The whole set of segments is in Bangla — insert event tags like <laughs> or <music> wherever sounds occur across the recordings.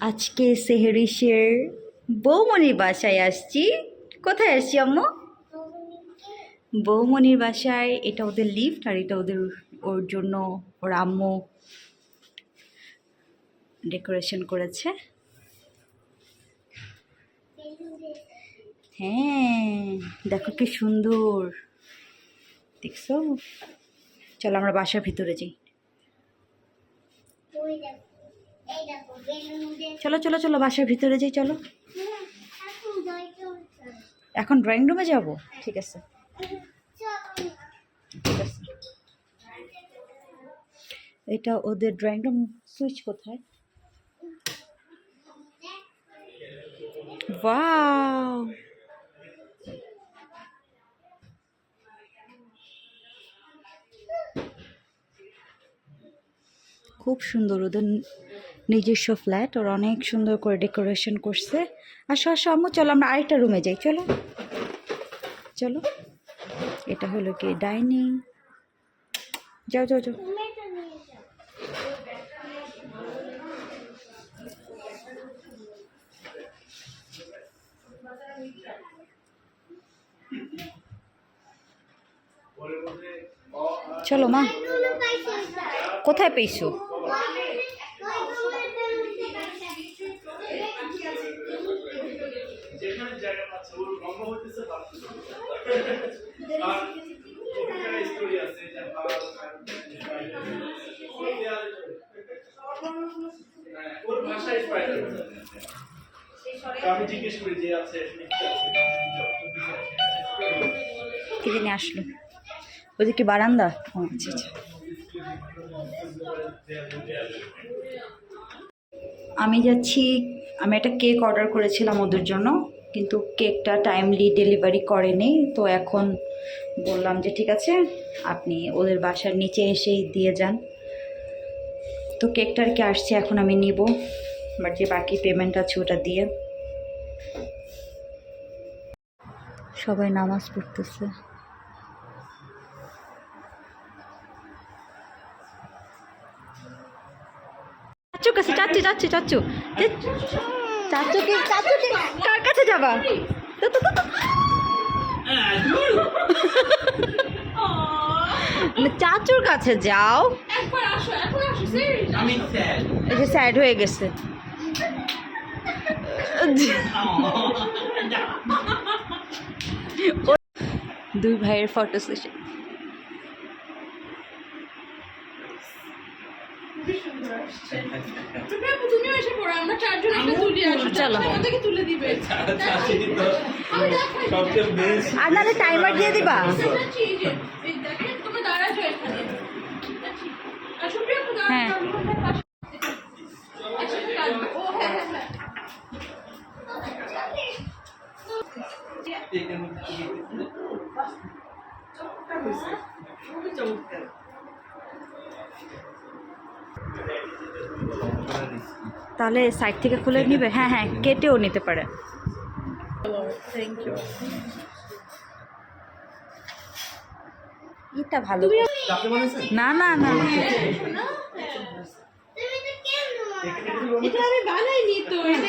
আজকে সেহেরিসের বৌমনির বাসায় আসছি। কোথায় আসছি, আম্মু? বৌমনির বাসায়, এটা ওদের লিফট আর এটা ওদের ওর জন্য ওর আম্মু ডেকোরেশন করেছে। হ্যাঁ দেখো কি সুন্দর। দেখছ? চলো আমরা বাসার ভিতরে যাই। চলো চলো চলো, বাসার ভিতরে যাই, চলো। এখন ড্রয়িং রুমে যাব? ঠিক আছে। ঠিক আছে। এটা ওদের ড্রয়িং রুম সুইচ কোথায়? ওয়াও খুব সুন্দর ওদের নিজস্ব ফ্ল্যাট ওর অনেক সুন্দর করে ডেকোরেশন করছে। আসো আসো চলো আমরা আরেকটা রুমে যাই, চলো। চলো। এটা হলো কি ডাইনিং যাও যাও যাও। চলো, মা। কোথায় পেয়েছ? আমি জিজ্ঞেস করি যে আছে কি কি জানি আসলো? ওদিকে বারান্দা? ও আচ্ছা আচ্ছা। আমি যাচ্ছি, আমি একটা কেক অর্ডার করেছিলাম ওদের জন্য, কিন্তু কেকটা টাইমলি ডেলিভারি করেনি, তো এখন বললাম যে ঠিক আছে, আপনি ওদের বাসার নিচে এসেই দিয়ে যান। তো কেকটা আর কি আসছে, এখন আমি নিব, বাট যে বাকি পেমেন্ট আছে ওটা দিয়ে। সবাই নামাজ পড়তেছে। চাচু কাছে চাচু চাচু চাচু। চাচুকে চাচুকে কার কাছে যাবা? তো, তো, তো, তো। না, চাচুর কাছে যাও। আমি এই যে স্যাড হয়ে গেছে। <laughs> <laughs> <laughs> দুই ভাইয়ের ফটো সেশন তুমি আপু, তুমিও এসে পড়ো আমরা চারজন একটা তুলি আসো চলো। চারজন থেকে তুলে দিবে। আমি দেখাই। সবচেয়ে বেস্ট আর নাহলে টাইমার দিয়ে দিবা দেখাচ্ছি, এই যে, এই দেখেন, তোমরা দাঁড়াচ্ছো এখানে। দেখাচ্ছি। আর সুপ্রিয়া আপু দাঁড়াও, হ্যাঁ। দাঁড়াও, পাশে। একসাথে কাটবে। ও, হ্যাঁ, হ্যাঁ, হ্যাঁ। তাহলে সাইড থেকে খুলে নিবে? হ্যাঁ হ্যাঁ কেটেও নিতে পারে। থ্যাংক ইউ এটা ভালো না না না না। তুমি তো কেন এটা আমি বানাইনি তো এটা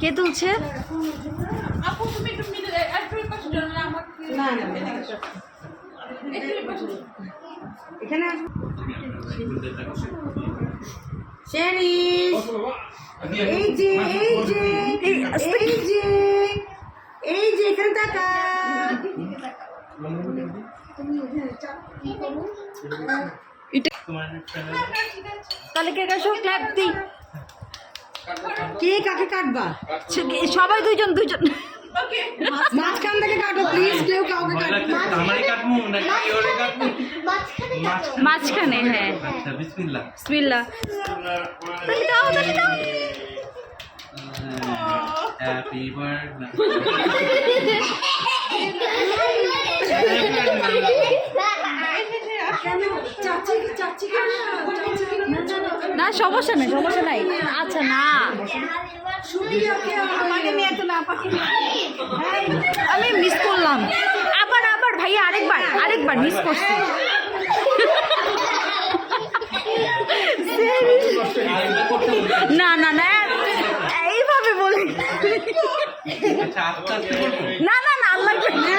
কে তুলছে? আপু, তুমি একটু মিলে একটু এই পাশে যাও, নাহলে আমাকে- এদিকে আসো। একটু এই পাশে যাও। এখানে শেরিস এই যে এই যে এই যে এই যে এখানে টাকা তাহলে কে কাছো ক্ল্যাপ দিই। কে কাকে কাটবা? সবাই দুইজন দুইজন। মাঝখান থেকে কাটো প্লিজ কেউ কাউকে মাঝখানে হ্যাঁ। আচ্ছা বিসমিল্লাহ। দাও দাও। না সমস্যা নেই সমস্যা নাই। আচ্ছা না। আমি মিস করলাম। আবার আবার ভাইয়া আরেকবার আরেকবার মিস করছি। না না না এইভাবে বলি না। না না আল্লাহ না।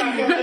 Yeah. <laughs>